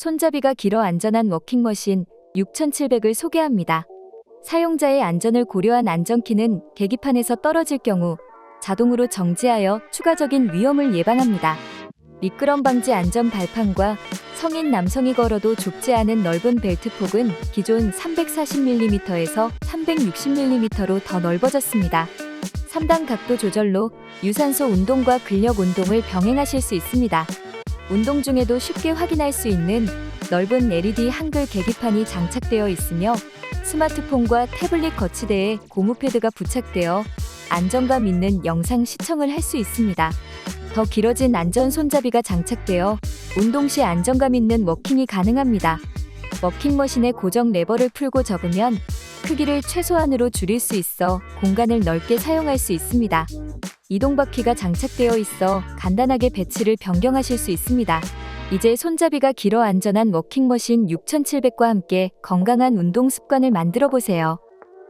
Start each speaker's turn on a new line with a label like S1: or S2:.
S1: 손잡이가 길어 안전한 워킹머신 6700을 소개합니다. 사용자의 안전을 고려한 안전키는 계기판에서 떨어질 경우 자동으로 정지하여 추가적인 위험을 예방합니다. 미끄럼 방지 안전 발판과 성인 남성이 걸어도 좁지 않은 넓은 벨트 폭은 기존 340mm에서 360mm로 더 넓어졌습니다. 3단 각도 조절로 유산소 운동과 근력 운동을 병행하실 수 있습니다. 운동 중에도 쉽게 확인할 수 있는 넓은 LED 한글 계기판이 장착되어 있으며 스마트폰과 태블릿 거치대에 고무 패드가 부착되어 안정감 있는 영상 시청을 할 수 있습니다. 더 길어진 안전 손잡이가 장착되어 운동 시 안정감 있는 워킹이 가능합니다. 워킹머신의 고정 레버를 풀고 접으면 크기를 최소한으로 줄일 수 있어 공간을 넓게 사용할 수 있습니다. 이동 바퀴가 장착되어 있어 간단하게 배치를 변경하실 수 있습니다. 이제 손잡이가 길어 안전한 워킹머신 6700과 함께 건강한 운동 습관을 만들어 보세요.